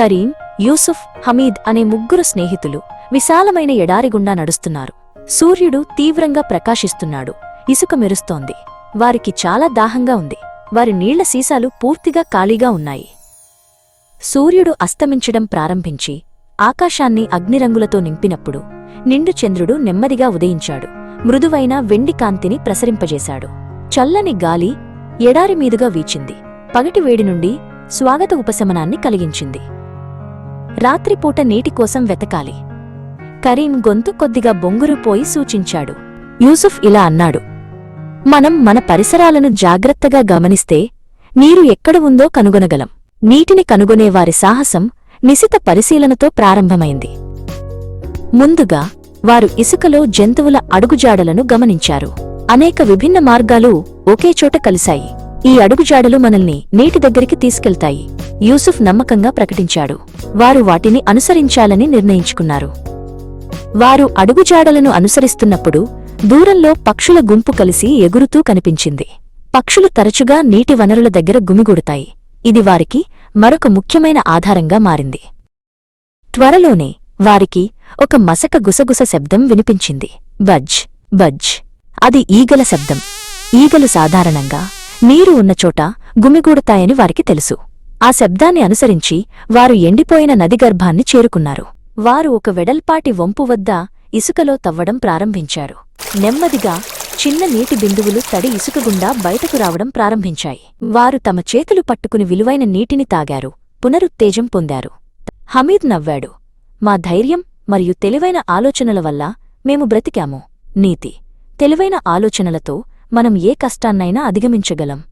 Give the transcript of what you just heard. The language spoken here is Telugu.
కరీం యూసుఫ్ హమీద్ అనే ముగ్గురు స్నేహితులు విశాలమైన ఎడారి గుండా నడుస్తున్నారు. సూర్యుడు తీవ్రంగా ప్రకాశిస్తున్నాడు. ఇసుక మెరుస్తోంది. వారికి చాలా దాహంగా ఉంది. వారి నీళ్ళ సీసాలు పూర్తిగా ఖాళీగా ఉన్నాయి. సూర్యుడు అస్తమించడం ప్రారంభించి ఆకాశాన్ని అగ్నిరంగులతో నింపినప్పుడు నిండు చంద్రుడు నెమ్మదిగా ఉదయించాడు. మృదువైన వెండి కాంతిని ప్రసరింపజేశాడు. చల్లని గాలి ఎడారి మీదుగా వీచింది. పగటి వేడి నుండి స్వాగత ఉపశమనాన్ని కలిగించింది. రాత్రిపూట నీటి కోసం వెతకాలి. కరీం గొంతు కొద్దిగా బొంగురుపోయి సూచించాడు. యూసుఫ్ ఇలా అన్నాడు మనం మన పరిసరాలను జాగ్రత్తగా గమనిస్తే నీరు ఎక్కడ ఉందో కనుగొనగలం. నీటిని కనుగొనే వారి సాహసం నిశిత పరిశీలనతో ప్రారంభమైంది. ముందుగా వారు ఇసుకలో జంతువుల అడుగుజాడలను గమనించారు. అనేక విభిన్న మార్గాలు ఒకే చోట కలిశాయి. ఈ అడుగుజాడలు మనల్ని నీటి దగ్గరికి తీసుకెళ్తాయి. యూసుఫ్ నమ్మకంగా ప్రకటించాడు. వారు వాటిని అనుసరించాలని నిర్ణయించుకున్నారు. వారు అడుగుజాడలను అనుసరిస్తున్నప్పుడు దూరంలో పక్షుల గుంపు కలిసి ఎగురుతూ కనిపించింది. పక్షులు తరచుగా నీటి వనరుల దగ్గర గుమిగూడతాయి. ఇది వారికి మరొక ముఖ్యమైన ఆధారంగా మారింది. త్వరలోనే వారికి ఒక మసక గుసగుస శబ్దం వినిపించింది. Buzz buzz. అది ఈగల శబ్దం. ఈగలు సాధారణంగా నీరు ఉన్నచోట గుమిగూడతాయని వారికి తెలుసు. ఆ శబ్దాన్ని అనుసరించి వారు ఎండిపోయిన నది గర్భాన్ని చేరుకున్నారు. వారు ఒక వెడల్పాటి వంపు వద్ద ఇసుకలో తవ్వడం ప్రారంభించారు. నెమ్మదిగా చిన్న నీటి బిందువులు తడి ఇసుక గుండా బయటకు రావడం ప్రారంభించాయి. వారు తమ చేతులు పట్టుకుని విలువైన నీటిని తాగారు. పునరుత్తేజం పొందారు. హమీద్ నవ్వాడు. మా ధైర్యం మరియు తెలివైన ఆలోచనల వల్ల మేము బ్రతికాము. నీతి. తెలివైన ఆలోచనలతో మనం ఏ కష్టాన్నైనా అధిగమించగలం.